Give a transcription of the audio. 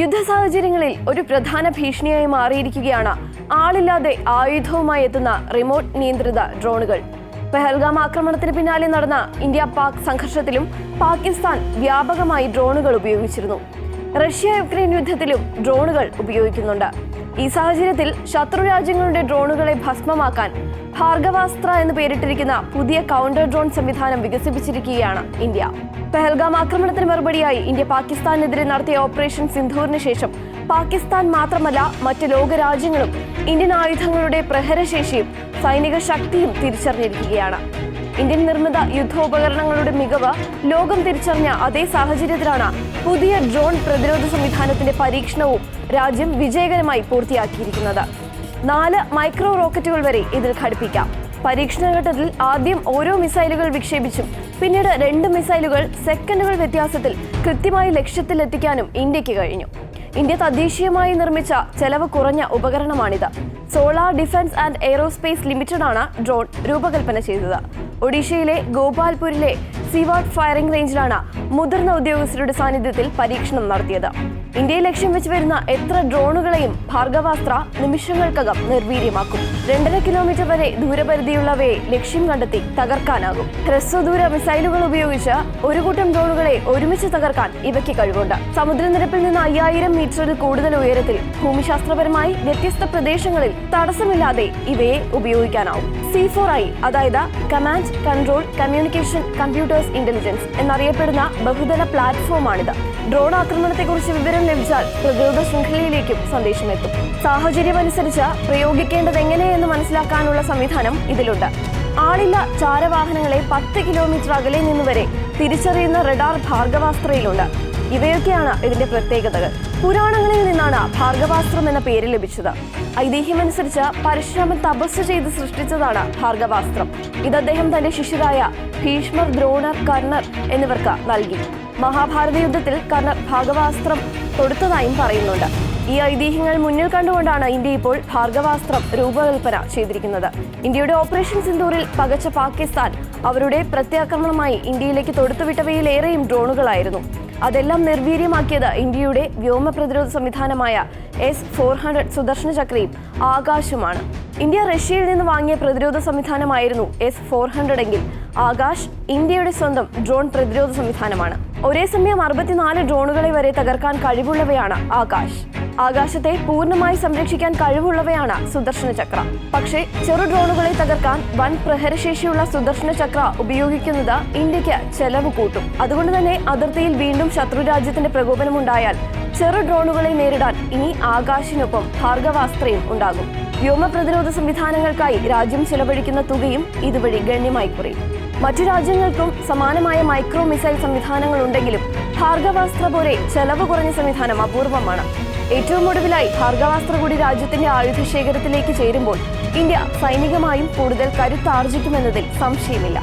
യുദ്ധ സാഹചര്യങ്ങളിൽ ഒരു പ്രധാന ഭീഷണിയായി മാറിയിരിക്കുകയാണ്. ആളില്ലാതെ ആയുധവുമായി എത്തുന്ന റിമോട്ട് നിയന്ത്രിത ഡ്രോണുകൾ. പെഹൽഗാം ആക്രമണത്തിന് പിന്നാലെ നടന്ന ഇന്ത്യ പാക് സംഘർഷത്തിലും പാകിസ്ഥാൻ വ്യാപകമായി ഡ്രോണുകൾ ഉപയോഗിച്ചിരുന്നു. റഷ്യ യുക്രൈൻ യുദ്ധത്തിലും ഡ്രോണുകൾ ഉപയോഗിക്കുന്നുണ്ട്. ഈ സാഹചര്യത്തിൽ ശത്രു രാജ്യങ്ങളുടെ ഡ്രോണുകളെ ഭസ്മമാക്കാൻ ഭാർഗവാസ്ത്ര എന്ന് പേരിട്ടിരിക്കുന്ന പുതിയ കൗണ്ടർ ഡ്രോൺ സംവിധാനം വികസിപ്പിച്ചിരിക്കുകയാണ് ഇന്ത്യ. പെഹൽഗാം ആക്രമണത്തിന് മറുപടിയായി ഇന്ത്യ പാകിസ്ഥാനെതിരെ നടത്തിയ ഓപ്പറേഷൻ സിന്ധൂറിന് ശേഷം പാകിസ്ഥാൻ മാത്രമല്ല മറ്റ് ലോകരാജ്യങ്ങളും ഇന്ത്യൻ ആയുധങ്ങളുടെ പ്രഹരശേഷിയും സൈനിക ശക്തിയും തിരിച്ചറിഞ്ഞിരിക്കുകയാണ്. ഇന്ത്യൻ നിർമ്മിത യുദ്ധോപകരണങ്ങളുടെ മികവ് ലോകം തിരിച്ചറിഞ്ഞ അതേ സാഹചര്യത്തിലാണ് പുതിയ ഡ്രോൺ പ്രതിരോധ സംവിധാനത്തിന്റെ പരീക്ഷണവും രാജ്യം വിജയകരമായി പൂർത്തിയാക്കിയിരിക്കുന്നത്. നാല് മൈക്രോ റോക്കറ്റുകൾ വരെ ഇതിൽ ഘടിപ്പിക്കാം. പരീക്ഷണഘട്ടത്തിൽ ആദ്യം ഓരോ മിസൈലുകൾ വിക്ഷേപിച്ചും പിന്നീട് രണ്ട് മിസൈലുകൾ സെക്കൻഡുകൾ വ്യത്യാസത്തിൽ കൃത്യമായി ലക്ഷ്യത്തിലെത്തിക്കാനും ഇന്ത്യയ്ക്ക് കഴിഞ്ഞു. ഇന്ത്യ തദ്ദേശീയമായി നിർമ്മിച്ച ചെലവ് കുറഞ്ഞ ഉപകരണമാണിത്. Solar defence and aerospace limited ആണ് ഡ്രോൺ രൂപകൽപ്പന ചെയ്തത്. ഒഡീഷയിലെ ഗോപാൽപൂരിലെ സിവാഡ് ഫയറിംഗ് റേഞ്ചിലാണ് മുതിർന്ന ഉദ്യോഗസ്ഥരുടെ സാന്നിധ്യത്തിൽ പരീക്ഷണം നടത്തിയത്. ഇന്ത്യയെ ലക്ഷ്യം വെച്ച് വരുന്ന എത്ര ഡ്രോണുകളെയും ഭാർഗവാസ്ത്ര നിമിഷങ്ങൾക്കകം നിർവീര്യമാക്കും. രണ്ടര കിലോമീറ്റർ വരെ ദൂരപരിധിയുള്ളവയെ ലക്ഷ്യം കണ്ടെത്തി തകർക്കാനാകും. ഹ്രസ്വദൂര മിസൈലുകൾ ഉപയോഗിച്ച് ഒരു കൂട്ടം ഡ്രോണുകളെ ഒരുമിച്ച് തകർക്കാൻ ഇവയ്ക്ക് കഴിവുണ്ട്. സമുദ്രനിരപ്പിൽ നിന്ന് അയ്യായിരം മീറ്ററിൽ കൂടുതൽ ഉയരത്തിൽ ഭൂമിശാസ്ത്രപരമായി വ്യത്യസ്ത പ്രദേശങ്ങളിൽ തടസ്സമില്ലാതെ ഇവയെ ഉപയോഗിക്കാനാവും. സി ഫോർ ഐ അതായത് command control communication computers intelligence എന്നറിയപ്പെടുന്ന ബഹുതല പ്ലാറ്റ്ഫോമാണിത്. ഡ്രോൺ ആക്രമണത്തെക്കുറിച്ച് വിവരം ലഭിച്ചാൽ പ്രതിരോധ ശൃംഖലയിലേക്കും സന്ദേശമെത്തും. സാഹചര്യമനുസരിച്ച് പ്രയോഗിക്കേണ്ടത് എങ്ങനെയെന്ന് മനസ്സിലാക്കാനുള്ള സംവിധാനം ഇതിലുണ്ട്. ആളില്ല ചാരവാഹനങ്ങളെ പത്ത് കിലോമീറ്റർ അകലെ നിന്ന് വരെ തിരിച്ചറിയുന്ന റഡാർ ഭാർഗവാസ്ത്രയിലുണ്ട്. ഇവയൊക്കെയാണ് ഇതിന്റെ പ്രത്യേകതകൾ. പുരാണങ്ങളിൽ നിന്നാണ് ഭാർഗവാസ്ത്രം എന്ന പേര് ലഭിച്ചത്. ഐതിഹ്യമനുസരിച്ച് പരശുരാമൻ തപസ് ചെയ്ത് സൃഷ്ടിച്ചതാണ് ഭാർഗവാസ്ത്രം. ഇത് അദ്ദേഹം തന്റെ ശിഷ്യരായ ഭീഷ്മർ ദ്രോണർ കർണർ എന്നിവർക്ക് നൽകി. മഹാഭാരത യുദ്ധത്തിൽ കർണ ഭാഗവാസ്ത്രം തൊടുത്തതായും പറയുന്നുണ്ട്. ഈ ഐതിഹ്യങ്ങൾ മുന്നിൽ കണ്ടുകൊണ്ടാണ് ഇന്ത്യ ഇപ്പോൾ ഭാർഗവാസ്ത്രം രൂപകൽപ്പന ചെയ്തിരിക്കുന്നത്. ഇന്ത്യയുടെ ഓപ്പറേഷൻ സിന്ദൂറിൽ പകച്ച പാകിസ്ഥാൻ അവരുടെ പ്രത്യാക്രമണമായി ഇന്ത്യയിലേക്ക് തൊടുത്തുവിട്ടവയിലേറെയും ഡ്രോണുകളായിരുന്നു. അതെല്ലാം നിർവീര്യമാക്കിയത് ഇന്ത്യയുടെ വ്യോമ പ്രതിരോധ സംവിധാനമായ എസ് ഫോർ ഹൺഡ്രഡ് സുദർശന ചക്രയും ആകാശുമാണ്. ഇന്ത്യ റഷ്യയിൽ നിന്ന് വാങ്ങിയ പ്രതിരോധ സംവിധാനമായിരുന്നു എസ് ഫോർ ഹൺഡ്രഡ് എങ്കിൽ ആകാശ് ഇന്ത്യയുടെ സ്വന്തം ഡ്രോൺ പ്രതിരോധ സംവിധാനമാണ്. ഒരേ സമയം അറുപത്തിനാല് ഡ്രോണുകളെ വരെ തകർക്കാൻ കഴിവുള്ളവയാണ് ആകാശ്. ആകാശത്തെ പൂർണമായി സംരക്ഷിക്കാൻ കഴിവുള്ളവയാണ് സുദർശന ചക്ര. പക്ഷേ ചെറു ഡ്രോണുകളെ തകർക്കാൻ വൻ പ്രഹരശേഷിയുള്ള സുദർശന ചക്ര ഉപയോഗിക്കുന്നത് ഇന്ത്യയ്ക്ക് ചെലവ് കൂട്ടും. അതുകൊണ്ട് തന്നെ അതിർത്തിയിൽ വീണ്ടും ശത്രു രാജ്യത്തിന്റെ പ്രകോപനമുണ്ടായാൽ ചെറു ഡ്രോണുകളെ നേരിടാൻ ഇനി ആകാശിനൊപ്പം ഭാർഗവാസ്ത്രയും ഉണ്ടാകും. വ്യോമ പ്രതിരോധ സംവിധാനങ്ങൾക്കായി രാജ്യം ചെലവഴിക്കുന്ന തുകയും ഇതുവഴി ഗണ്യമായി കുറയും. മറ്റു രാജ്യങ്ങൾക്കും സമാനമായ മൈക്രോ മിസൈൽ സംവിധാനങ്ങൾ ഉണ്ടെങ്കിലും ഭാർഗവാസ്ത്ര പോലെ ചെലവ് കുറഞ്ഞ സംവിധാനം അപൂർവമാണ്. ഏറ്റവും ഒടുവിലായി ഭാർഗവാസ്ത്ര കൂടി രാജ്യത്തിന്റെ ആയുധ ശേഖരത്തിലേക്ക് ചേരുമ്പോൾ ഇന്ത്യ സൈനികമായും കൂടുതൽ കരുത്താർജിക്കുമെന്നതിൽ സംശയമില്ല.